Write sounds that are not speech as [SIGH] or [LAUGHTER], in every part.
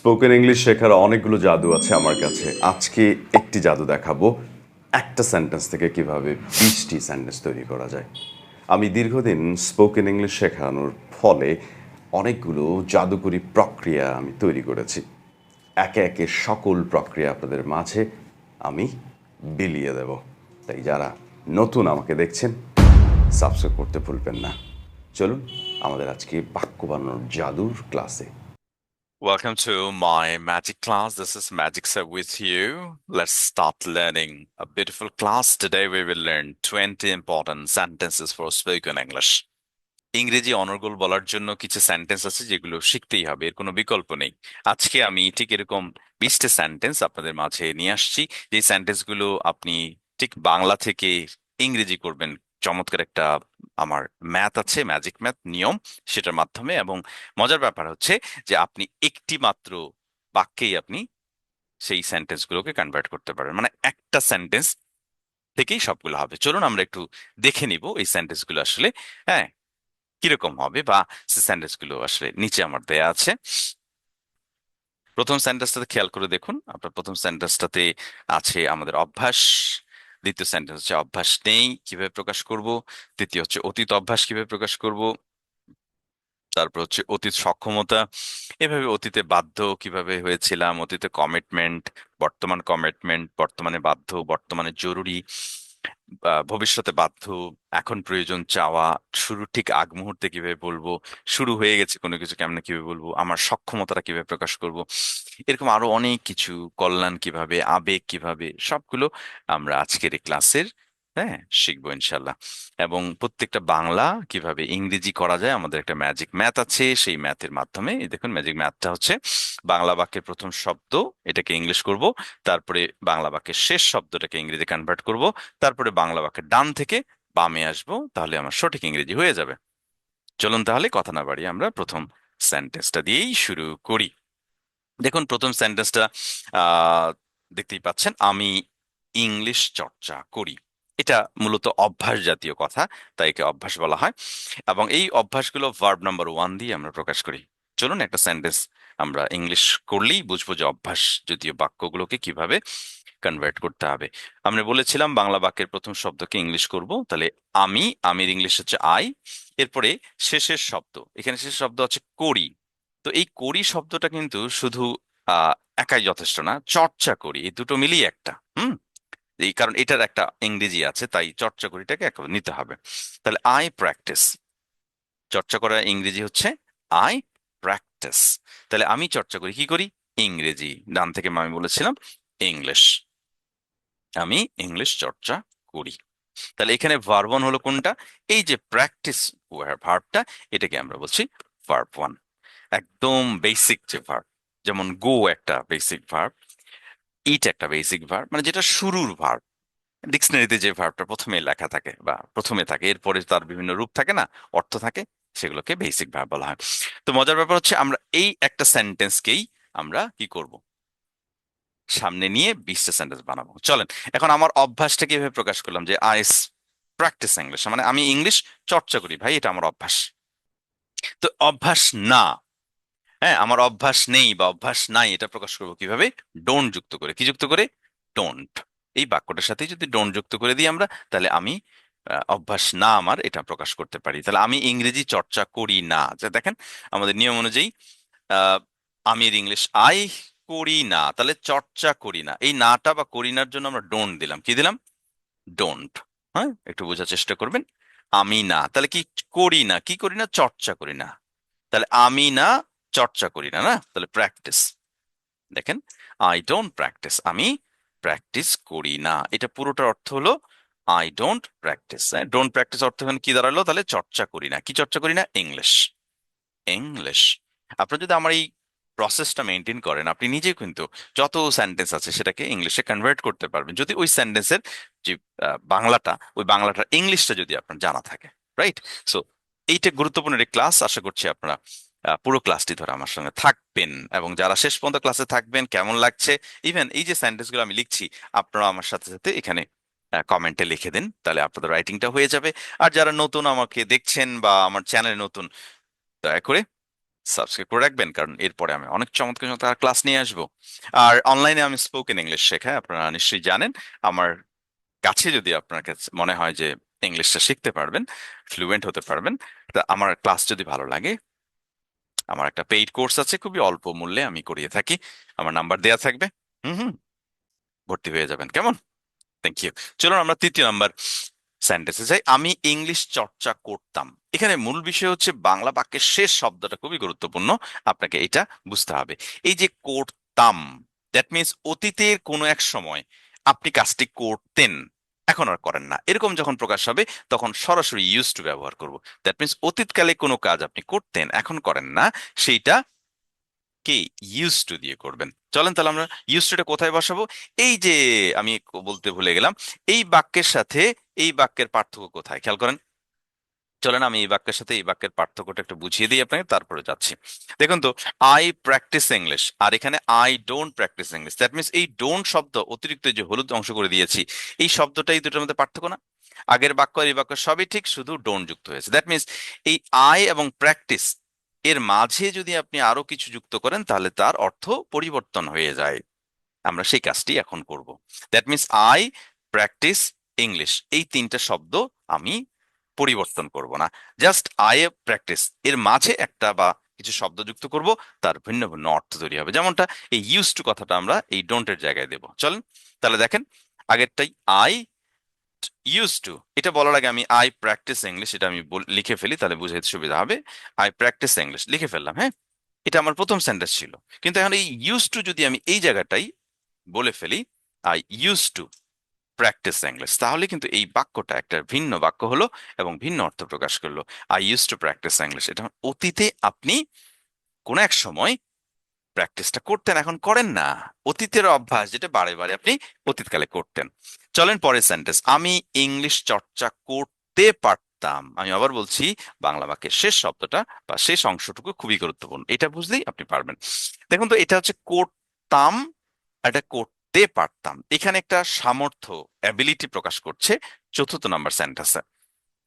Spoken English শেখার অনেকগুলো জাদু আছে আমার কাছে। আজকে একটি জাদু দেখাবো। একটা সেন্টেন্স থেকে কীভাবে বিশটি সেন্টেন্স তৈরি করা যায়। আমি দীর্ঘদিন স্পোকেন ইংলিশ শেখানোর ফলে অনেকগুলো জাদুকরী প্রক্রিয়া আমি তৈরি করেছি। একে একে সকল প্রক্রিয়া আপনাদের মাঝে আমি বিলিয়ে দেব। তাই যারা নতুন আমাকে দেখছেন সাবস্ক্রাইব করতে ভুলবেন না। চলুন, আমাদের আজকে বাক্য বানানোর জাদুর ক্লাসে Welcome to my magic class. This is Magic Sir with you. Let's start learning a beautiful class. Today we will learn 20 important sentences for spoken English. ইংরেজি অনর্গল বলার জন্য কিছু সেন্টেন্স আছে যেগুলো শিখতেই হবে এর কোনো বিকল্প নেই আজকে আমি ঠিক এরকম বিশটা সেন্টেন্স আপনাদের মাঝে নিয়ে আসছি যে সেন্টেন্সগুলো আপনি ঠিক বাংলা থেকে ইংরেজি করবেন চমৎকার একটা আমার ম্যাথ আছে ম্যাজিক ম্যাথ নিয়ম সেটার মাধ্যমে এবং মজার ব্যাপার হচ্ছে যে আপনি একটি মাত্র বাক্যেই আপনি সেই সেন্টেন্সগুলোকে কনভার্ট করতে পারেন মানে একটা সেন্টেন্স থেকেই সবগুলো হবে। চলুন আমরা একটু দেখে নিব এই সেন্টেন্সগুলো আসলে হ্যাঁ কীরকম হবে বা সেন্টেন্সগুলো আসলে নিচে আমার দেয়া আছে। প্রথম সেন্টেন্সটাতে খেয়াল করে দেখুন। আপনার প্রথম সেন্টেন্সটাতে আছে আমাদের অভ্যাস। দ্বিতীয় সেন্টেন্স হচ্ছে অভ্যাস নেই, কীভাবে প্রকাশ করব? তৃতীয় হচ্ছে অতীত অভ্যাস কীভাবে প্রকাশ করব? তারপর হচ্ছে অতীত সক্ষমতা, এভাবে অতীতে বাধ্য কীভাবে হয়েছিলাম? অতীতে কমিটমেন্ট বর্তমান কমিটমেন্ট বর্তমানে বাধ্য, বর্তমানে জরুরি। ভবিষ্যতে বাধ্য, এখন প্রয়োজন চাওয়া শুরু ঠিক আগ মুহূর্তে কীভাবে বলব, শুরু হয়ে গেছে কোনো কিছু কেমনে কীভাবে বলব, আমার সক্ষমতাটা কীভাবে প্রকাশ করব, এরকম আরও অনেক কিছু, কল্যাণ কীভাবে, আবেগ কীভাবে, সবগুলো আমরা আজকের এই ক্লাসের হ্যাঁ শিখব ইনশাল্লাহ। এবং প্রত্যেকটা বাংলা কীভাবে ইংরেজি করা যায়, আমাদের একটা ম্যাজিক ম্যাথ আছে, সেই ম্যাথের মাধ্যমে দেখুন ম্যাজিক ম্যাথটা হচ্ছে বাংলা বাক্যের প্রথম শব্দ, এটাকে ইংলিশ করব, তারপরে বাংলা বাক্যের শেষ শব্দটাকে ইংরেজি কনভার্ট করব, তারপরে বাংলা বাক্যের ডান থেকে বামে আসব, তাহলে আমার সঠিক ইংরেজি হয়ে যাবে। চলুন তাহলে কথা না বাড়িয়ে আমরা প্রথম সেন্টেন্সটা দিয়েই শুরু করি। দেখুন, প্রথম সেন্টেন্সটা আহ, দেখতেই পাচ্ছেন, আমি ইংলিশ চর্চা করি। এটা মূলত অভ্যাস জাতীয় কথা, তাই একে অভ্যাস বলা হয়। এবং এই অভ্যাসগুলো ভার্ব নাম্বার ওয়ান দিয়ে আমরা প্রকাশ করি। চলুন একটা সেন্টেন্স আমরা ইংলিশ করলেই বুঝব যে অভ্যাস জাতীয় বাক্যগুলোকে কীভাবে কনভার্ট করতে হবে। আমরা বলেছিলাম বাংলা বাক্যের প্রথম শব্দকে ইংলিশ করব, তাহলে আমি, আমির ইংলিশ হচ্ছে আই এরপরে শেষের শব্দ, এখানে শেষের শব্দ হচ্ছে করি। তো এই করি শব্দটা কিন্তু শুধু একাই যথেষ্ট না, চর্চা করি, এই দুটো মিলিয়ে একটা, হুম? এই কারণ এটার একটা ইংরেজি আছে, তাই চর্চা করিটাকে একেবারে নিতে হবে। তাহলে আই প্র্যাকটিস চর্চা করার ইংরেজি হচ্ছে আই প্র্যাকটিস তাহলে আমি চর্চা করি, কি করি? ইংরেজি। ডান থেকে আমি বলেছিলাম ইংলিশ আমি ইংলিশ চর্চা করি। তাহলে এখানে ভার্ব ওয়ান হলো কোনটা? এই যে প্র্যাকটিস ভার্বটা এটাকে আমরা বলছি ভার্ব ওয়ান একদম বেসিক যে ভার্ব যেমন গো একটা বেসিক ভার্ব ইট একটা বেসিক ভার্ব মানে যেটা শুরুর ভার্ব ডিকশনারিতে যে ভার্বটা প্রথমে লেখা থাকে বা প্রথমে থাকে, এরপরে তার বিভিন্ন রূপ থাকে না, অর্থ থাকে, সেগুলোকে বেসিক ভার্ব বলা হয়। তো মজার ব্যাপার হচ্ছে আমরা এই একটা সেন্টেন্সকেই আমরা কি করব? সামনে নিয়ে বিশটা সেন্টেন্স বানাবো। চলেন, এখন আমার অভ্যাসটা কীভাবে প্রকাশ করলাম যে আই প্র্যাকটিস ইংলিশ মানে আমি ইংলিশ চর্চা করি, ভাই, এটা আমার অভ্যাস। তো অভ্যাস না হ্যাঁ আমার অভ্যাস নেই বা অভ্যাস নাই, এটা প্রকাশ করব কীভাবে? ডোন্ট যুক্ত করে। কি যুক্ত করে? ডোন্ট এই বাক্যটার সাথে যদি ডোন্ট যুক্ত করে দিই আমরা, তাহলে আমি অভ্যাস না আমার, এটা প্রকাশ করতে পারি। তাহলে আমি ইংরেজি চর্চা করি না। যা দেখেন, আমাদের নিয়ম অনুযায়ী আমির ইংলিশ আই করি না, তাহলে চর্চা করি না। এই নাটা বা করি নার জন্য আমরা ডোন্ট দিলাম। কি দিলাম? ডোন্ট হ্যাঁ একটু বোঝার চেষ্টা করবেন। আমি না। তাহলে কি করি না? কি করি না? চর্চা করি না। তাহলে আমি না চর্চা করি না না? তাহলে প্র্যাকটিস দেখেন আই ডোন্ট প্র্যাকটিস আমি প্র্যাকটিস করি না। এটা পুরোটার অর্থ হলো আই ডোন্ট প্র্যাকটিস হ্যাঁ ডোন্ট প্র্যাকটিস অর্থ এখানে কি দাঁড়াল? তাহলে চর্চা করি না। কি চর্চা করি না? ইংলিশ ইংলিশ আপনারা যদি আমার এই প্রসেসটা মেনটেন করেন, আপনি নিজে কিন্তু যত সেন্টেন্স আছে সেটাকে ইংলিশে কনভার্ট করতে পারবেন। যদি ওই সেন্টেন্সের যে বাংলাটা, ওই বাংলাটার ইংলিশটা যদি আপনার জানা থাকে রাইট সো এইটা গুরুত্বপূর্ণ একটি ক্লাস আশা করছি আপনারা পুরো ক্লাসটি ধরে আমার সঙ্গে থাকবেন এবং যারা শেষ পর্যন্ত ক্লাসে থাকবেন, কেমন লাগছে? ইভেন এই যে সেন্টেন্সগুলো আমি লিখছি আপনারা আমার সাথে সাথে এখানে কমেন্টে লিখে দিন, তাহলে আপনাদের রাইটিংটা হয়ে যাবে। আর যারা নতুন আমাকে দেখছেন বা আমার চ্যানেলে নতুন, দয়া করে সাবস্ক্রাইব করে রাখবেন, কারণ এরপরে আমি অনেক চমৎকার ক্লাস নিয়ে আসব। আর অনলাইনে আমি স্পোকেন ইংলিশ শেখাই, আপনারা নিশ্চয়ই জানেন। আমার কাছে যদি আপনার কাছে মনে হয় যে ইংলিশটা শিখতে পারবেন ফ্লুয়েন্ট হতে পারবেন, তা আমার ক্লাস যদি ভালো লাগে আমার একটা পেইড কোর্স আছে, খুবই অল্প মূল্যে আমি করিয়ে থাকি। আমার নাম্বার দেয়া থাকবে। হুম হুম। ভর্তি হয়ে যাবেন। কেমন? থ্যাংক ইউ চলুন আমরা তৃতীয় নাম্বার সেন্টেন্সে যাই। আমি ইংলিশ চর্চা করতাম। এখানে মূল বিষয় হচ্ছে বাংলা বাক্যের শেষ শব্দটা খুবই গুরুত্বপূর্ণ। আপনাকে এটা বুঝতে হবে। এই যে করতাম দ্যাট মিনস অতীতের কোনো এক সময় আপনি কাজটি করতেন। এখন আর করেন না। এরকম যখন প্রকাশ হবে, তখন সরাসরি ইউজ টু ব্যবহার করব। দ্যাট মিনস অতীতকালে কোনো কাজ আপনি করতেন, এখন করেন না। সেইটা কে ইউজ টু দিয়ে করবেন। চলেন তাহলে আমরা ইউজ টুটা কোথায় বসাবো? এই যে আমি বলতে ভুলে গেলাম, এই বাক্যের সাথে এই বাক্যের পার্থক্য কোথায়? খেয়াল করেন। চলেন আমি এই বাক্যের সাথে এই বাক্যের পার্থক্যটা একটু বুঝিয়ে দিই আপনাকে, তারপরে যাচ্ছি। দেখুন তো আই প্র্যাকটিস ইংলিশ আর এখানে I don't practice English that means এই ডোন্ট শব্দ, অতিরিক্ত যে হলুদ অংশ করে দিয়েছি, এই শব্দটাই দুটোর মধ্যে পার্থক্য না? আগের বাক্য আর এই বাক্য সবই ঠিক, শুধু ডোন্ট যুক্ত হয়েছে। দ্যাট মিনস এই আই এবং প্র্যাকটিস এর মাঝে যদি আপনি আরও কিছু যুক্ত করেন, তাহলে তার অর্থ পরিবর্তন হয়ে যায়। আমরা সেই কাজটি এখন করব। That means I practice English এই তিনটা শব্দ আমি পরিবর্তন করব না। জাস্ট এ প্র্যাকটিস এর মাঝে একটা বা কিছু শব্দ যুক্ত করব, তার ভিন্ন ভিন্ন অর্থ তৈরি হবে। যেমনটা এই ইউজ টু কথাটা আমরা এই ডোন্টের জায়গায় দেব। চলেন, তাহলে দেখেন, আগেরটাই আই ইউজ টু এটা বলার আগে আমি আই প্র্যাকটিস ইংলিশ এটা আমি লিখে ফেলি, তাহলে বুঝাইতে সুবিধা হবে। আই প্র্যাকটিস ইংলিশ লিখে ফেললাম হ্যাঁ? এটা আমার প্রথম সেন্টেন্স ছিল। কিন্তু এখন এই ইউজ টু যদি আমি এই জায়গাটাই বলে ফেলি I use to practice English তাহলে কিন্তু এই বাক্যটা একটা ভিন্ন বাক্য হলো এবং ভিন্ন অর্থ প্রকাশ করল। I use to practice English এটা অতীতে আপনি কোন এক সময় প্র্যাকটিসটা করতেন, এখন করেন না। অতীতের অভ্যাস যেটা বারে বারে আপনি অতীতকালে করতেন। চলেন পরের সেন্টেন্স আমি ইংলিশ চর্চা করতে পারতাম। আমি আবার বলছি বাংলা বাক্যের শেষ শব্দটা বা শেষ অংশটুকু খুবই গুরুত্বপূর্ণ। এটা বুঝলেই আপনি পারবেন। দেখুন তো, এটা হচ্ছে করতাম এটা করতে পারতাম। এখানে একটা সামর্থ্য অ্যাবিলিটি প্রকাশ করছে চতুর্থ নাম্বার সেন্টেন্সে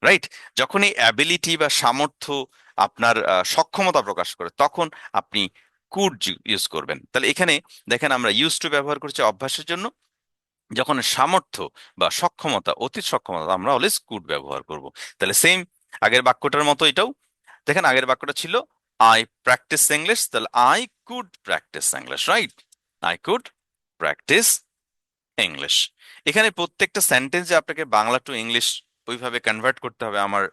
রাইট যখন এই অ্যাবিলিটি বা সামর্থ্য আপনার সক্ষমতা প্রকাশ করে, তখন আপনি কুড ইউজ করবেন। তাহলে এখানে দেখেন আমরা ইউজ টু ব্যবহার করছি অভ্যাসের জন্য। যখন সামর্থ্য বা সক্ষমতা, অতীত সক্ষমতা, আমরা অলওয়েজ কুড ব্যবহার করব। তাহলে সেম আগের বাক্যটার মতো এটাও। দেখেন আগের বাক্যটা ছিল আই প্র্যাকটিস ইংলিশ তাহলে I could practice English right I could practice English এখানে প্রত্যেকটা সেন্টেন্সে আপনাকে বাংলা টু ইংলিশ ওইভাবে কনভার্ট করতে হবে আমার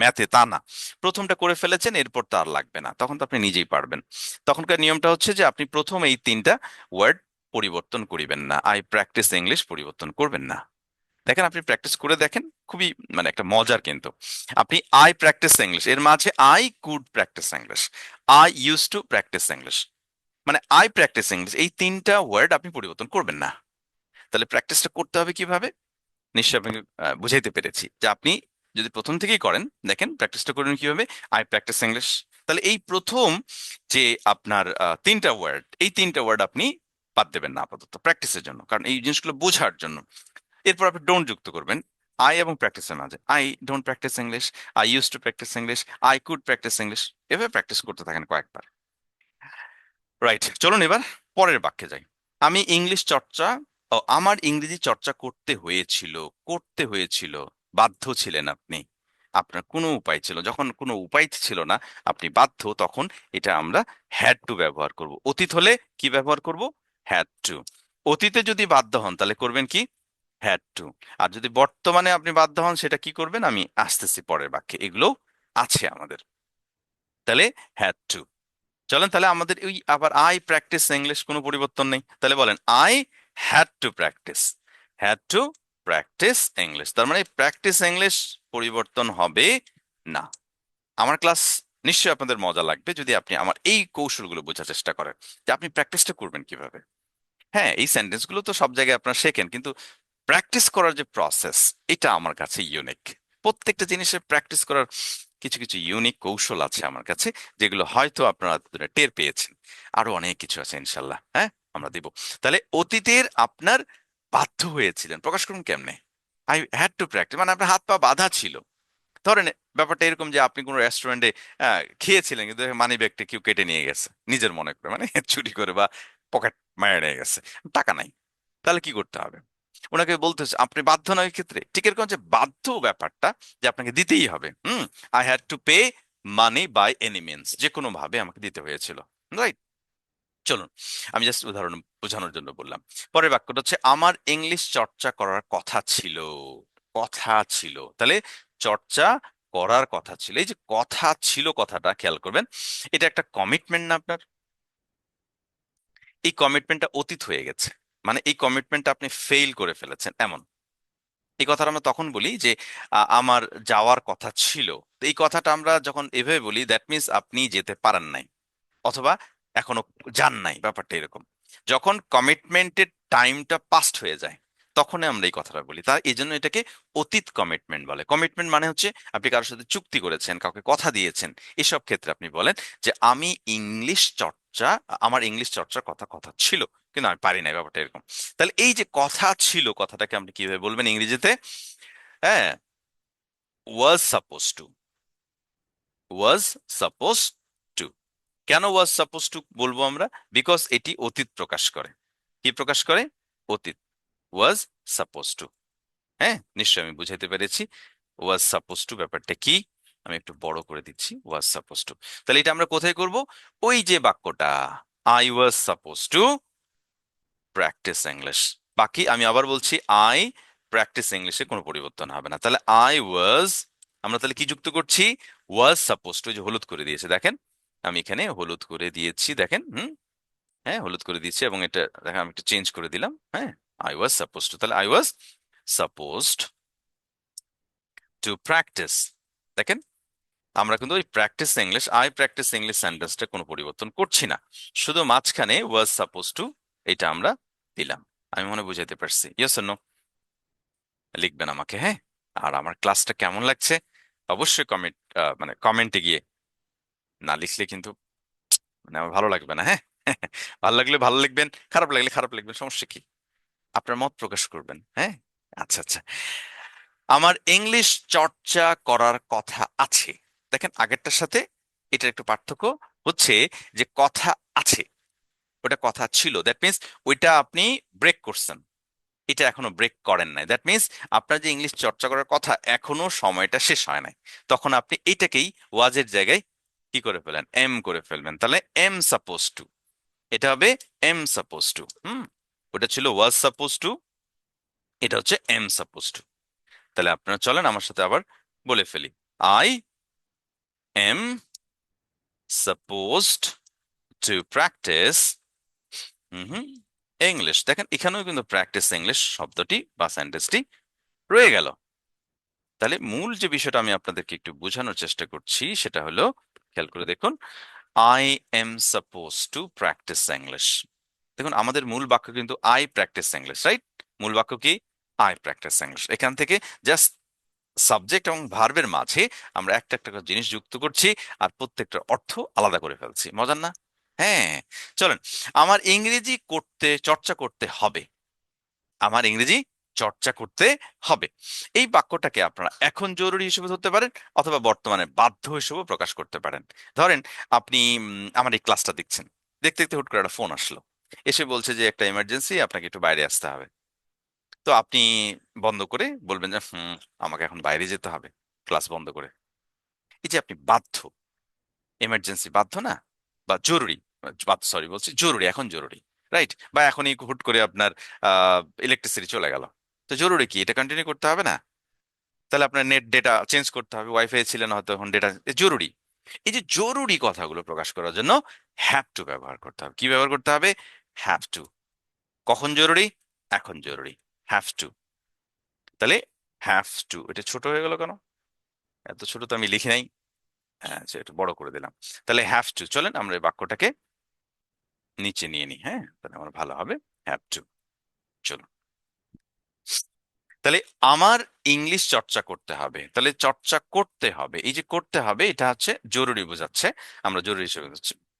ম্যাথে তা না। প্রথমটা করে ফেলেছেন, এরপর তো আর লাগবে না। তখন তো আপনি নিজেই পারবেন। তখনকার নিয়মটা হচ্ছে যে আপনি প্রথম এই তিনটা ওয়ার্ড পরিবর্তন করিবেন না। আই প্র্যাকটিস ইংলিশ পরিবর্তন করবেন না। দেখেন, আপনি প্র্যাকটিস করে দেখেন, খুবই মানে একটা মজার কিন্তু। আপনি আই প্র্যাকটিস ইংলিশ এর মাঝে I could practice English I use to practice English মানে আই প্র্যাকটিস ইংলিশ এই তিনটা ওয়ার্ড আপনি পরিবর্তন করবেন না। তাহলে প্র্যাকটিসটা করতে হবে কীভাবে? নিশ্চয়ই আপনাকে বুঝাইতে পেরেছি যে আপনি যদি প্রথম থেকেই করেন, দেখেন প্র্যাকটিসটা করবেন কীভাবে? আই প্র্যাকটিস ইংলিশ তাহলে এই প্রথম যে আপনার তিনটা ওয়ার্ড এই তিনটা ওয়ার্ড আপনি বাদ দেবেন না আপাতত প্র্যাকটিসের জন্য। কারণ এই জিনিসগুলো বোঝার জন্য। এরপর আপনি ডোন্ট যুক্ত করবেন। আই এবং প্র্যাকটিসের মাঝে। I don't practice English I use to practice English I could practice English এভাবে প্র্যাকটিস করতে থাকেন কয়েকবার। রাইট চলুন এবার পরের বাক্যে যাই। আমি ইংলিশ চর্চা ও আমার ইংরেজি চর্চা করতে হয়েছিল করতে হয়েছিল, বাধ্য ছিলেন আপনি। আপনার কোনো উপায় ছিল, যখন কোনো উপায় ছিল না, আপনি বাধ্য, তখন এটা আমরা হ্যাড টু ব্যবহার করব। অতীত হলে কি ব্যবহার করব? হ্যাড টু অতীতে যদি বাধ্য হন, তাহলে করবেন কি? হ্যাড টু আর যদি বর্তমানে আপনি বাধ্য হন, সেটা কি করবেন? আমি আসতেছি পরের বাক্যে। এগুলো আছে আমাদের। তাহলে হ্যাড টু চলেন তাহলে আমাদের ওই আবার আই প্র্যাকটিস ইংলিশ কোনো পরিবর্তন নেই। তাহলে বলেন I had to practice had to practice English তার মানে প্র্যাকটিস ইংলিশ পরিবর্তন হবে না। আমার ক্লাস নিশ্চয়ই আপনাদের মজা লাগবে যদি আপনি আমার এই কৌশলগুলো বোঝার চেষ্টা করেন যে আপনি প্র্যাকটিসটা করবেন কীভাবে। হ্যাঁ এই সেন্টেন্সগুলো তো সব জায়গায় আপনারা শেখেন, কিন্তু প্র্যাকটিস করার যে প্রসেস এটা আমার কাছে ইউনিক প্রত্যেকটা জিনিসের প্র্যাকটিস করার কিছু কিছু ইউনিক কৌশল আছে আমার কাছে, যেগুলো হয়তো আপনারা এতদিনে টের পেয়েছেন। আরও অনেক কিছু আছে ইনশাল্লাহ হ্যাঁ? আমরা দিব। তাহলে অতীতের আপনার বাধ্য হয়েছিলেন, প্রকাশ করুন কেমনে? আই হ্যাড টু প্র্যাকটিস মানে আপনার হাত পা বাধা ছিল। ধরেন ব্যাপারটা এরকম যে আপনি কোনো রেস্টুরেন্টে খেয়েছিলেন, কিন্তু মানি ব্যাগটা কেউ কেটে নিয়ে গেছে, নিজের মনে করে মানে [LAUGHS] চুরি করে বা পকেট মারে নিয়ে গেছে, টাকা নাই। তাহলে কি করতে হবে? ওনাকে বলতে হচ্ছে, আপনি বাধ্য নয় ক্ষেত্রে। ঠিক এরকম যে বাধ্য ব্যাপারটা যে আপনাকে দিতেই হবে। হুম? I had to pay money by any means যে কোনো ভাবে আমাকে দিতে হয়েছিল। রাইট চলুন আমি জাস্ট উদাহরণ বোঝানোর জন্য বললাম। পরের বাক্যটা হচ্ছে আমার ইংলিশ চর্চা করার কথা ছিল। কথা ছিল। তাহলে চর্চা করার কথা ছিল। এই যে কথা ছিল কথাটা খেয়াল করবেন এটা একটা কমিটমেন্ট না আপনার? এই কমিটমেন্টটা অতীত হয়ে গেছে। মানে এই কমিটমেন্টটা আপনি ফেইল করে ফেলেছেন, এমন। এই কথাটা আমরা তখন বলি যে আমার যাওয়ার কথা ছিল। তো এই কথাটা আমরা যখন এভাবে বলি দ্যাট মিনস আপনি যেতে পারেন নাই, অথবা এখনও যান নাই, ব্যাপারটা এরকম। যখন কমিটমেন্টের টাইমটা পাস্ট হয়ে যায় তখন আমরা এই কথাটা বলি। তার এই জন্য এটাকে অতীত কমিটমেন্ট বলে। কমিটমেন্ট মানে হচ্ছে, আপনি কারোর সাথে চুক্তি করেছেন, কাউকে কথা দিয়েছেন, এসব ক্ষেত্রে আপনি বলেন যে, আমি ইংলিশ চর্চা, আমার ইংলিশ চর্চার কথা কথা ছিল। কিন্তু আমি পারি না ব্যাপারটা এরকম। তাহলে এই যে কথা ছিল, কথাটাকে আপনি কীভাবে বলবেন ইংরেজিতে? হ্যাঁ was suppose to was suppose to কেন ওয়াজ সাপোজ টু বলব আমরা? বিকজ এটি অতীত প্রকাশ করে। কি প্রকাশ করে? অতীত। ওয়াজ সাপোজ টু হ্যাঁ নিশ্চয়ই আমি বুঝাইতে পেরেছি। ওয়াজ সাপোজ টু ব্যাপারটা কি? আমি একটু বড় করে দিচ্ছি। ওয়াজ সাপোজ টু তাহলে এটা আমরা কোথায় করব? ওই যে বাক্যটা I was suppose to practice English বাকি আমি আবার বলছি আই প্র্যাকটিস ইংলিশে কোনো পরিবর্তন হবে না। তাহলে আই ওয়াজ আমরা তাহলে কি যুক্ত করছি? ওয়াজ সাপোজ টু যে হলুদ করে দিয়েছে, দেখেন। আমি এখানে হলুদ করে দিয়েছি, দেখেন, হুম? হ্যাঁ হলুদ করে দিয়েছি এবং এটা, দেখেন, আমি একটু চেঞ্জ করে দিলাম হ্যাঁ? আই ওয়াজ সাপোজ টু তাহলে I was supposed to practice দেখেন, আমরা কিন্তু ওই practice English I practice English সেন্টেন্সটা কোনো পরিবর্তন করছি না। শুধু মাঝখানে ওয়াজ সাপোজ টু এটা আমরা দিলাম। আমি মনে বুঝাইতে পারছি। ইয়েস নো লিখবেন আমাকে হ্যাঁ? আর আমার ক্লাসটা কেমন লাগছে? অবশ্যই কমেন্ট মানে কমেন্টে গিয়ে না লিখলে কিন্তু মানে আমার ভালো লাগবে না হ্যাঁ? [LAUGHS] ভালো লাগলে ভালো লিখবেন, খারাপ লাগলে খারাপ লিখবেন, সমস্যা কি? আপনার মত প্রকাশ করবেন হ্যাঁ? আচ্ছা আচ্ছা। আমার ইংলিশ চর্চা করার কথা আছে। দেখেন, আগেরটার সাথে এটার একটু পার্থক্য হচ্ছে যে কথা আছে। ওটা কথা ছিল। দ্যাট মিনস ওইটা আপনি ব্রেক করছেন। এটা এখনও ব্রেক করেন নাই। দ্যাট মিনস আপনার যে ইংলিশ চর্চা করার কথা এখনও সময়টা শেষ হয় নাই। তখন আপনি এইটাকেই ওয়াজের জায়গায় কি করে ফেলেন? এম করে ফেলবেন। তাহলে এম সাপোজ টু এটা হবে এম সাপোজ টু হুম? ওটা ছিল ওয়াজ সাপোজ টু এটা হচ্ছে এম সাপোজ টু তাহলে আপনারা চলেন, আমার সাথে আবার বলে ফেলি। I am supposed to practice hmm English দেখেন, এখানেও কিন্তু প্র্যাকটিস ইংলিশ শব্দটি বা সেন্টেন্সটি রয়ে গেল। তাহলে মূল যে বিষয়টা আমি আপনাদেরকে একটু বোঝানোর চেষ্টা করছি, সেটা হলো, খেয়াল করে দেখুন I am suppose to practice English দেখুন, আমাদের মূল বাক্য কিন্তু আই প্র্যাকটিস ইংলিশ রাইট মূল বাক্য কি? আই প্র্যাকটিস ইংলিশ এখান থেকে জাস্ট সাবজেক্ট এবং ভার্বের মাঝে আমরা একটা একটা জিনিস যুক্ত করছি, আর প্রত্যেকটার অর্থ আলাদা করে ফেলছি। মজার না? হ্যাঁ চলেন। আমার ইংরেজি করতে, চর্চা করতে হবে। আমার ইংরেজি চর্চা করতে হবে। এই বাক্যটাকে আপনারা এখন জরুরি হিসেবে ধরতে পারেন অথবা বর্তমানে বাধ্য হিসেবেও প্রকাশ করতে পারেন। ধরেন, আপনি আমার এই ক্লাসটা দেখছেন। দেখতে দেখতে হুট করে একটা ফোন আসলো। এসে বলছে যে, একটা ইমার্জেন্সি আপনাকে একটু বাইরে আসতে হবে। তো আপনি বন্ধ করে বলবেন যে, হুম, আমাকে এখন বাইরে যেতে হবে, ক্লাস বন্ধ করে। এই যে আপনি বাধ্য এমার্জেন্সি বাধ্য না? বা জরুরি? সরি বলছি জরুরি, এখন জরুরি রাইট বা এখনই হুট করে আপনার ইলেকট্রিসিটি চলে গেল। তো জরুরি কি? এটা কন্টিনিউ করতে হবে না? তাহলে আপনার নেট ডেটা চেঞ্জ করতে হবে ওয়াইফাই ছিলেন হয়তো এখন ডেটা জরুরি। এই যে জরুরি কথাগুলো প্রকাশ করার জন্য হ্যাভ টু ব্যবহার করতে হবে। কি ব্যবহার করতে হবে? হ্যাভ টু কখন জরুরি? এখন জরুরি। হ্যাভ টু তাহলে হ্যাভ টু এটা ছোট হয়ে গেল কেন? এত ছোট তো আমি লিখি নাই। হ্যাঁ বড় করে দিলাম। তাহলে হ্যাভ টু চলেন আমরা এই বাক্যটাকে নিচে নিয়ে নিই হ্যাঁ? তাহলে আমার ভালো হবে হ্যাভ টু চলুন। তাহলে আমার ইংলিশ চর্চা করতে হবে, তাহলে চর্চা করতে হবে, এই যে করতে হবে, এটা হচ্ছে জরুরি বোঝাচ্ছে, আমরা জরুরি হিসেবে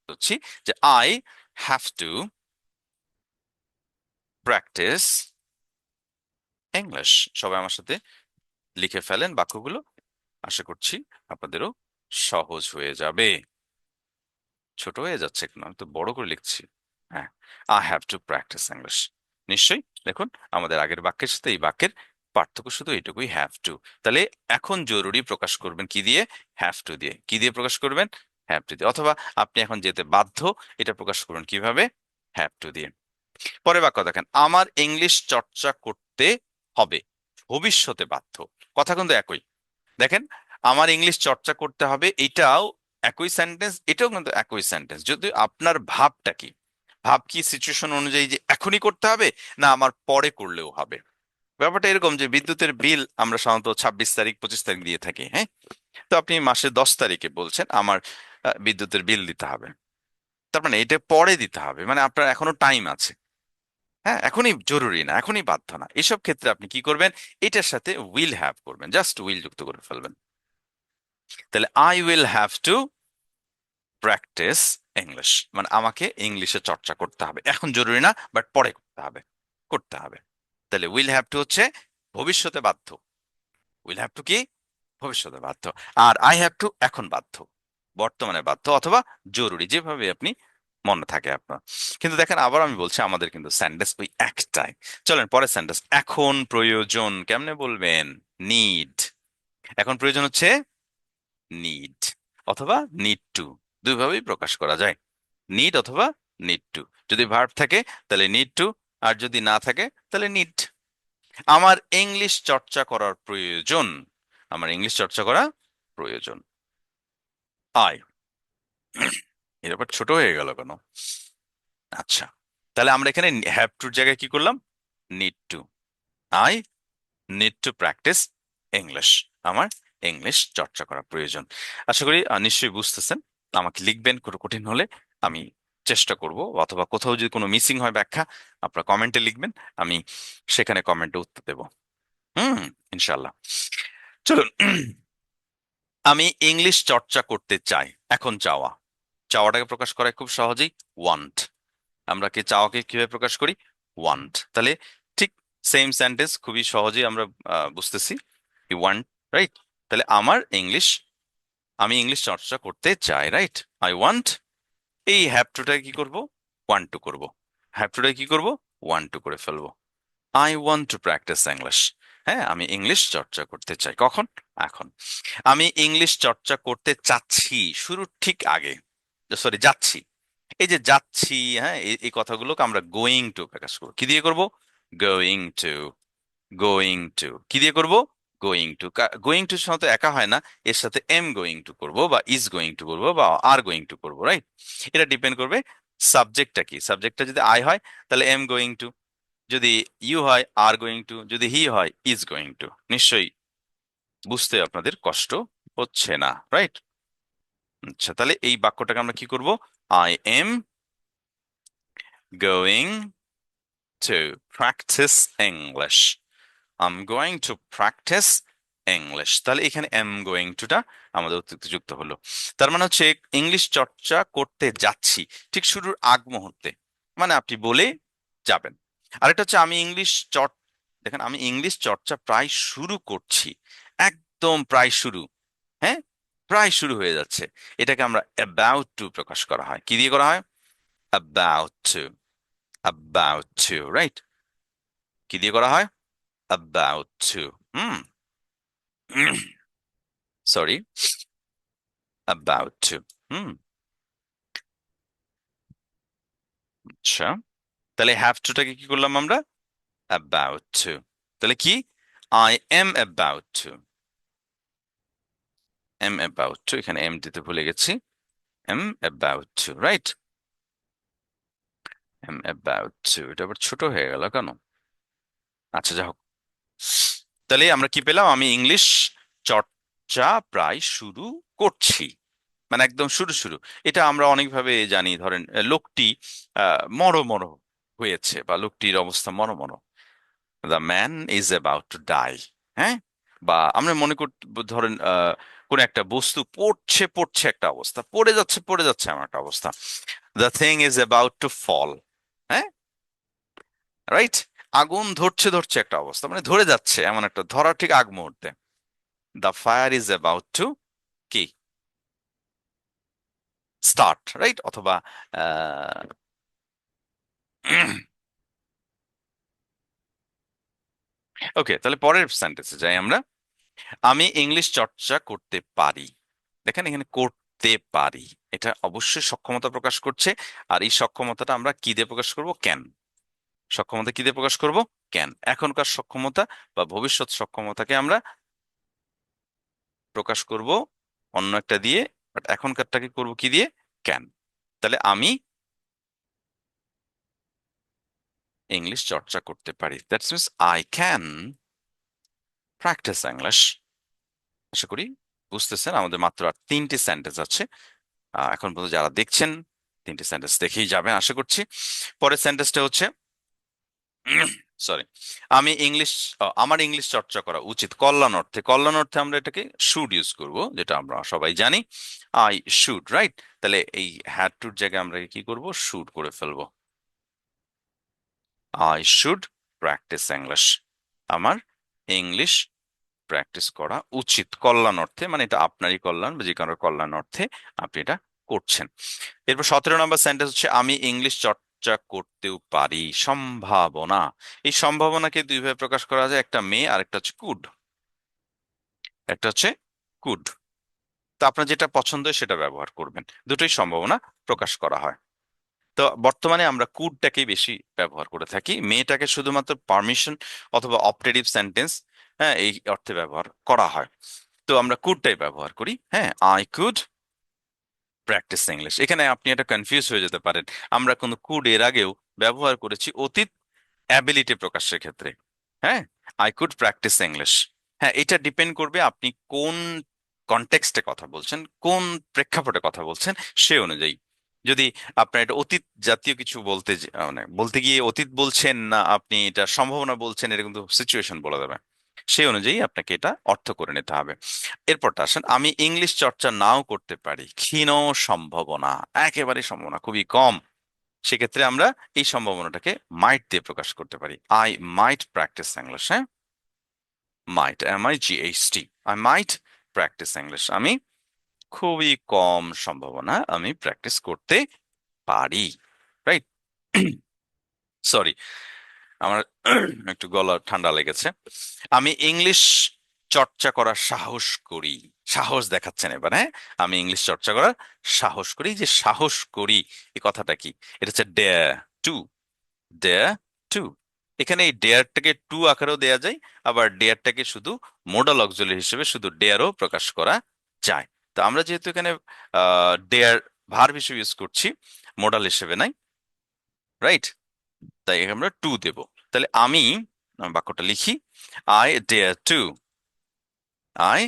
হচ্ছি যে I have to practice English সবাই আমার সাথে লিখে ফেলেন বাক্যগুলো, আশা করছি আপনাদেরও সহজ হয়ে যাবে। ছোট হয়ে যাচ্ছে কেন? আমি তো বড় করে লিখছি। হ্যাঁ I have to practice English নিশ্চয়ই? দেখুন, আমাদের আগের বাক্যের সাথে এই বাক্যের পার্থক্য শুধু এইটুকুই হ্যাভ টু তাহলে এখন জরুরি প্রকাশ করবেন কি দিয়ে? হ্যাভ টু দিয়ে। কি দিয়ে প্রকাশ করবেন? হ্যাভ টু দিয়ে। অথবা আপনি এখন যেতে বাধ্য, এটা প্রকাশ করবেন কীভাবে? হ্যাভ টু দিয়ে। পরে বাক্য দেখেন, আমার ইংলিশ চর্চা করতে হবে, ভবিষ্যতে বাধ্য। কথা কিন্তু একই। দেখেন, আমার ইংলিশ চর্চা করতে হবে, এটাও একই সেন্টেন্স এটাও কিন্তু একই সেন্টেন্স যদি আপনার ভাবটা কি? ভাব কি সিচুয়েশন অনুযায়ী যে এখনই করতে হবে, না আমার পরে করলেও হবে? ব্যাপারটা এরকম যে বিদ্যুতের বিল আমরা সাধারণত ছাব্বিশ তারিখ, পঁচিশ তারিখ দিয়ে থাকি হ্যাঁ? তো আপনি মাসে দশ তারিখে বলছেন, আমার বিদ্যুতের বিল দিতে হবে। তার মানে এটা পরে দিতে হবে মানে আপনার এখনও টাইম আছে। হ্যাঁ এখনই জরুরি না, এখনই বাধ্য না। এসব ক্ষেত্রে আপনি কি করবেন? এটার সাথে উইল হ্যাভ করবেন জাস্ট উইল যুক্ত করে ফেলবেন। তাহলে I will have to practice English মানে আমাকে ইংলিশে চর্চা করতে হবে। এখন জরুরি না বাট পরে করতে হবে। করতে হবে। তাহলে উইল হ্যাভ টু হচ্ছে ভবিষ্যতে বাধ্য। উইল হ্যাভ টু কি? ভবিষ্যতে বাধ্য। আর আই হ্যাভ টু এখন বাধ্য। বর্তমানে বাধ্য অথবা জরুরি, যেভাবে আপনি মনে থাকে আপনার। কিন্তু দেখেন, আবার আমি বলছি আমাদের কিন্তু স্যান্ডেস ওই একটাই। চলেন, পরের স্যান্ডেস এখন প্রয়োজন, কেমনে বলবেন? নিড এখন প্রয়োজন হচ্ছে নিড অথবা নিড টু দুইভাবেই প্রকাশ করা যায়। নিড অথবা নিড টু যদি ভার্ব থাকে, তাহলে নিড টু আর যদি না থাকে, তাহলে নিড আমার ইংলিশ চর্চা করার প্রয়োজন। আমার ইংলিশ চর্চা করা প্রয়োজন। আই [COUGHS] এর ব্যাপার ছোট হয়ে গেল কেন? আচ্ছা তাহলে আমরা এখানে হ্যাভ টুর জায়গায় কি করলাম? Need to I need to practice English আমার ইংলিশ চর্চা করা প্রয়োজন। আশা করি নিশ্চয়ই বুঝতেছেন। আমাকে লিখবেন কোনো কঠিন হলে আমি চেষ্টা করব, অথবা কোথাও যদি কোনো মিসিং হয় ব্যাখ্যা, আপনারা কমেন্টে লিখবেন, আমি সেখানে কমেন্টে উত্তর দেব। হুম ইনশাল্লাহ চলুন, আমি ইংলিশ চর্চা করতে চাই। এখন চাওয়া। চাওয়াটাকে প্রকাশ করা খুব সহজেই। ওয়ান্ট আমরা কি চাওয়াকে কীভাবে প্রকাশ করি? ওয়ান্ট তাহলে ঠিক সেম সেন্টেন্স খুবই সহজেই আমরা বুঝতেছি। ওয়ান্ট রাইট তাহলে আমার ইংলিশ আমি ইংলিশ চর্চা করতে চাই রাইট আই ওয়ান্ট এই হ্যাভ টুটা কি করব? ওয়ান টু করব। হ্যাভ টুটা কি করব? ওয়ান টু করে ফেলব। I want to practice English হ্যাঁ আমি ইংলিশ চর্চা করতে চাই। কখন? এখন। আমি ইংলিশ চর্চা করতে চাচ্ছি শুরুর ঠিক আগে। সরি যাচ্ছি। এই যে যাচ্ছি হ্যাঁ এই- এই কথাগুলোকে আমরা গোয়িং টু প্রকাশ করব। কি দিয়ে করব? গোয়িং টু গোয়িং টু কি দিয়ে করব? গোয়িং টু গোয়িং টু সাধারণত একা হয় না। এর সাথে এম গোয়িং টু করব বা ইজ গোয়িং টু করব বা আর গোয়িং টু করব রাইট এটা ডিপেন্ড করবে সাবজেক্টটা কি। সাবজেক্টটা যদি আই হয়, তাহলে এম গোয়িং টু যদি ইউ হয় আর গোয়িং টু যদি হি হয় ইজ গোয়িং টু নিশ্চয়ই বুঝতে আপনাদের কষ্ট হচ্ছে না রাইট আচ্ছা তাহলে এই বাক্যটাকে আমরা কি করব? I am going to practice English I am going to practice English তাহলে এখানে এম গোয়িং টুটা আমাদের অতিরিক্ত যুক্ত হলো। তার মানে হচ্ছে ইংলিশ চর্চা করতে যাচ্ছি ঠিক শুরুর আগ মুহূর্তে। মানে আপনি বলে যাবেন। আরেকটা হচ্ছে আমি ইংলিশ চর দেখেন, আমি ইংলিশ চর্চা প্রায় শুরু করছি। একদম প্রায় শুরু। হ্যাঁ? প্রায় শুরু হয়ে যাচ্ছে। এটাকে আমরা অ্যাবাউট টু প্রকাশ করা হয়। কি দিয়ে করা হয়? About to about to right কি দিয়ে করা হয়? About to hmm sorry about to hmm আচ্ছা। তাহলে হ্যাভ টুটাকে কি করলাম আমরা? অ্যাবাউট টু তাহলে কি? I am about to am about to এখানে এম দিতে ভুলে গেছি। Am about to right am about to এটা আবার ছোট হয়ে গেল কেন? আচ্ছা যা হোক। তাহলে আমরা কি পেলাম? আমি ইংলিশ চর্চা প্রায় শুরু করছি। মানে একদম শুরু শুরু। এটা আমরা অনেকভাবে জানি ধরেন লোকটি আহ, মরো মরো হয়েছে বা লোকটির অবস্থা মরো মরো the man is about to die হ্যাঁ? বা আমরা মনে কর ধরেন কোন একটা বস্তু পড়ছে পড়ছে একটা অবস্থা পড়ে যাচ্ছে পড়ে যাচ্ছে আমার একটা অবস্থা। The thing is about to fall হ্যাঁ? রাইট আগুন ধরছে ধরছে একটা অবস্থা। মানে ধরে যাচ্ছে এমন একটা ধরার ঠিক আগ মুহূর্তে। The fire is about to কি? স্টার্ট রাইট অথবা ওকে তাহলে পরের সেন্টেন্সে যাই আমরা। আমি ইংলিশ চর্চা করতে পারি। দেখেন এখানে করতে পারি। এটা অবশ্যই সক্ষমতা প্রকাশ করছে। আর এই সক্ষমতাটা আমরা কি দিয়ে প্রকাশ করব? ক্যান সক্ষমতা কি দিয়ে প্রকাশ করব? ক্যান এখনকার সক্ষমতা বা ভবিষ্যৎ সক্ষমতাকে আমরা প্রকাশ করব অন্য একটা দিয়ে বাট এখনকারটাকে করব কি দিয়ে? ক্যান তাহলে আমি ইংলিশ চর্চা করতে পারি। That's means I can practice English আশা করি বুঝতেছেন, আমাদের মাত্র আর তিনটি সেন্টেন্স আছে। এখন পর্যন্ত যারা দেখছেন, তিনটি সেন্টেন্স দেখেই যাবেন, আশা করছি। পরের সেন্টেন্সটা হচ্ছে সরি আমি ইংলিশ আমার ইংলিশ চর্চা করা উচিত কল্যাণ অর্থে। কল্যাণ অর্থে আমরা এটাকে শুড ইউজ করব, যেটা আমরা সবাই জানি। আই শুড রাইট তাহলে এই হ্যাড টুর জায়গায় আমরা কি করব? শুড করে ফেলব। আই শুড প্র্যাকটিস ইংলিশ আমার ইংলিশ প্র্যাকটিস করা উচিত। কল্যাণ অর্থে মানে এটা আপনারই কল্যাণ বা যে কারোর কল্যাণ অর্থে আপনি এটা করছেন। এরপর সতেরো নম্বর সেন্টেন্স হচ্ছে, আমি ইংলিশ চর্চা করতেও পারি, সম্ভাবনা। এই সম্ভাবনাকে দুইভাবে প্রকাশ করা যায়, একটা মেয়ে আর একটা হচ্ছে কুড। একটা হচ্ছে কুড। তো আপনার যেটা পছন্দ সেটা ব্যবহার করবেন। দুটোই সম্ভাবনা প্রকাশ করা হয়। তো বর্তমানে আমরা কুডটাকেই বেশি ব্যবহার করে থাকি। মেয়েটাকে শুধুমাত্র পারমিশন অথবা অপারেটিভ সেন্টেন্স হ্যাঁ এই অর্থে ব্যবহার করা হয়। তো আমরা কুডটাই ব্যবহার করি হ্যাঁ আই কুড প্র্যাকটিস ইংলিশ এখানে আপনি এটা কনফিউজ হয়ে যেতে পারেন। আমরা কোনো কুড এর আগেও ব্যবহার করেছি অতীত অ্যাবিলিটি প্রকাশের ক্ষেত্রে। হ্যাঁ? আই কুড প্র্যাকটিস ইংলিশ হ্যাঁ এটা ডিপেন্ড করবে আপনি কোন কনটেক্সটে কথা বলছেন, কোন প্রেক্ষাপটে কথা বলছেন সে অনুযায়ী। যদি আপনার এটা অতীত জাতীয় কিছু বলতে মানে বলতে গিয়ে অতীত বলছেন না, আপনি এটা সম্ভাবনা বলছেন এরকম তো সিচুয়েশন বলা যাবে সেই অনুযায়ী আপনাকে এটা অর্থ করে নিতে হবে। এরপরটা আসেন, আমি ইংলিশ চর্চা নাও করতে পারি। ক্ষীণ সম্ভাবনা একেবারে সম্ভাবনা, খুবই কম। সেক্ষেত্রে আমরা এই সম্ভাবনাটাকে মাইট দিয়ে প্রকাশ করতে পারি। আই মাইট প্র্যাকটিস ইংলিশ হ্যাঁ? Might M I G H T I might practice English আমি খুবই কম সম্ভাবনা আমি প্র্যাকটিস করতে পারি রাইট সরি [CLEARS THROAT] আমার [CLEARS THROAT] একটু গলা ঠান্ডা লেগেছে। আমি ইংলিশ চর্চা করার সাহস করি। সাহস দেখাচ্ছেন এবার হ্যাঁ? আমি ইংলিশ চর্চা করার সাহস করি। যে সাহস করি, এই কথাটা কি? এটা হচ্ছে ডেয়ার টু ডেয়ার টু এখানে এই ডেয়ারটাকে টু আকারেও দেয়া যায়, আবার ডেয়ারটাকে শুধু মোডাল অক্সিলারি হিসেবে শুধু ডেয়ারও প্রকাশ করা যায়। তো আমরা যেহেতু এখানে ডেয়ার ভার্ব হিসেবে ইউজ করছি মোডাল হিসেবে নাই রাইট তাই আমরা টু দেব। তাহলে আমি বাক্যটা লিখি I dare to I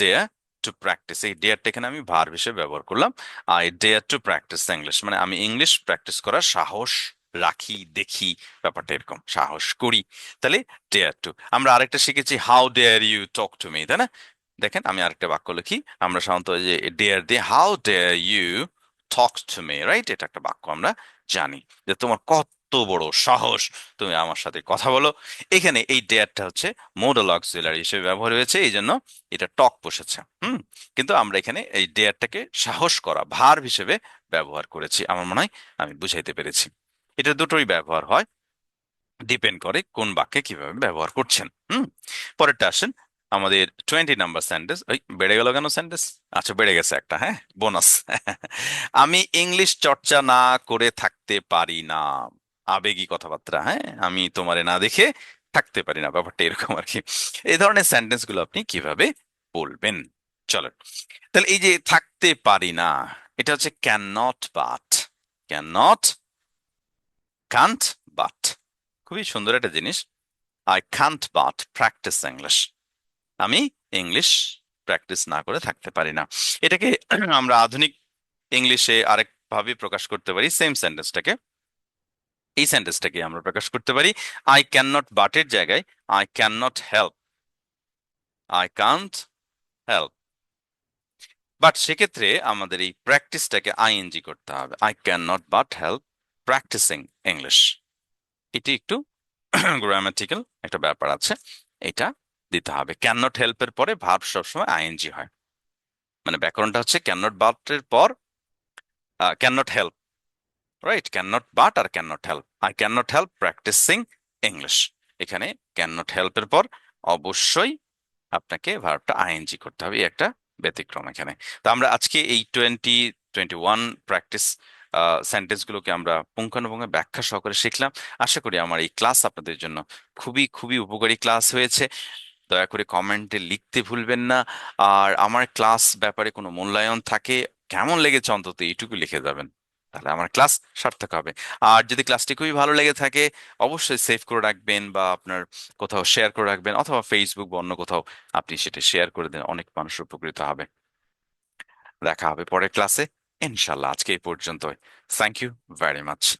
dare to practice এই ডেয়ারটা এখানে আমি ভার্ব হিসেবে ব্যবহার করলাম। I dare to practice English মানে আমি ইংলিশ প্র্যাকটিস করার সাহস রাখি, দেখি, ব্যাপারটা এরকম, সাহস করি। তাহলে ডেয়ার টু আমরা আরেকটা শিখেছি how dare you talk to me তাই না? দেখেন আমি আরেকটা বাক্য লিখি, আমরা সাধারণত যে ডেয়ার দিয়ে how dare you talk to me right এটা একটা বাক্য আমরা জানি। যে তোমার কত বড় সাহস। তুমি আমার সাথে কথা বলো। এখানে এই ডেয়ারটা হচ্ছে মোডাল অক্সিলারি হিসেবে ব্যবহার হয়েছে, এই জন্য এটা টক বসেছে, হুম? কিন্তু আমরা এখানে এই ডেয়ারটাকে সাহস করা, ভার হিসেবে ব্যবহার করেছি, আমার মনে হয় আমি বুঝাইতে পেরেছি। এটা দুটোই ব্যবহার হয় ডিপেন্ড করে কোন বাক্যে কীভাবে ব্যবহার করছেন, হুম? পরেরটা আসেন, আমাদের টোয়েন্টি নাম্বার সেন্টেন্স ওই বেড়ে গেল কেন সেন্টেন্স আচ্ছা বেড়ে গেছে একটা হ্যাঁ বোনাস আমি ইংলিশ চর্চা না করে থাকতে পারি না। আবেগী কথাবার্তা হ্যাঁ? আমি তোমারে না দেখে থাকতে পারি না, ব্যাপারটা এরকম আর কি এই ধরনের সেন্টেন্সগুলো আপনি কীভাবে বলবেন? চলেন। তাহলে এই যে থাকতে পারি না, এটা হচ্ছে can not but can not can't but খুবই সুন্দর একটা জিনিস। I can't but practice English আমি ইংলিশ প্র্যাকটিস না করে থাকতে পারি না। এটাকে আমরা আধুনিক ইংলিশে আরেক ভাবে প্রকাশ করতে পারি সেম সেন্টেন্সটাকে এই সেন্টেন্সটাকে আমরা প্রকাশ করতে পারি আই ক্যান নট বাটের জায়গায় I can not help I can't help but সেক্ষেত্রে আমাদের এই প্র্যাকটিসটাকে আইএনজি করতে হবে। I can not but help practicing English এটি একটু [CLEARS THROAT] গ্রামাটিক্যাল একটা ব্যাপার আছে। এটা দিতে হবে। ক্যান নট হেল্পের পরে ভার্ব সবসময় আইএনজি হয়। মানে ব্যাকরণটা হচ্ছে ক্যান নট বাটের পর can not help right can not but R can not help I can not help practicing English এখানে ক্যান নট হেল্পের পর অবশ্যই আপনাকে ভার্বটা আইএনজি করতে হবে। একটা ব্যতিক্রম এখানে। তো আমরা আজকে এই টোয়েন্টি টোয়েন্টি ওয়ান প্র্যাকটিস সেন্টেন্সগুলোকে আমরা পুঙ্খানুপুঙ্খ ব্যাখ্যা সহকারে শিখলাম। আশা করি আমার এই ক্লাস আপনাদের জন্য খুবই খুবই উপকারী ক্লাস হয়েছে। দয়া করে কমেন্টে লিখতে ভুলবেন না। আর আমার ক্লাস ব্যাপারে কোনো মূল্যায়ন থাকে? কেমন লেগেছে অন্তত এইটুকু লিখে যাবেন। তাহলে আমার ক্লাস সার্থক হবে। আর যদি ক্লাসটি খুবই ভালো লেগে থাকে, অবশ্যই সেভ করে রাখবেন বা আপনার কোথাও শেয়ার করে রাখবেন অথবা ফেসবুক বা অন্য কোথাও আপনি সেটা শেয়ার করে দেন, অনেক মানুষ উপকৃত হবে। দেখা হবে পরের ক্লাসে। ইনশাল্লাহ আজকে এই পর্যন্ত থ্যাংক ইউ ভেরি মাচ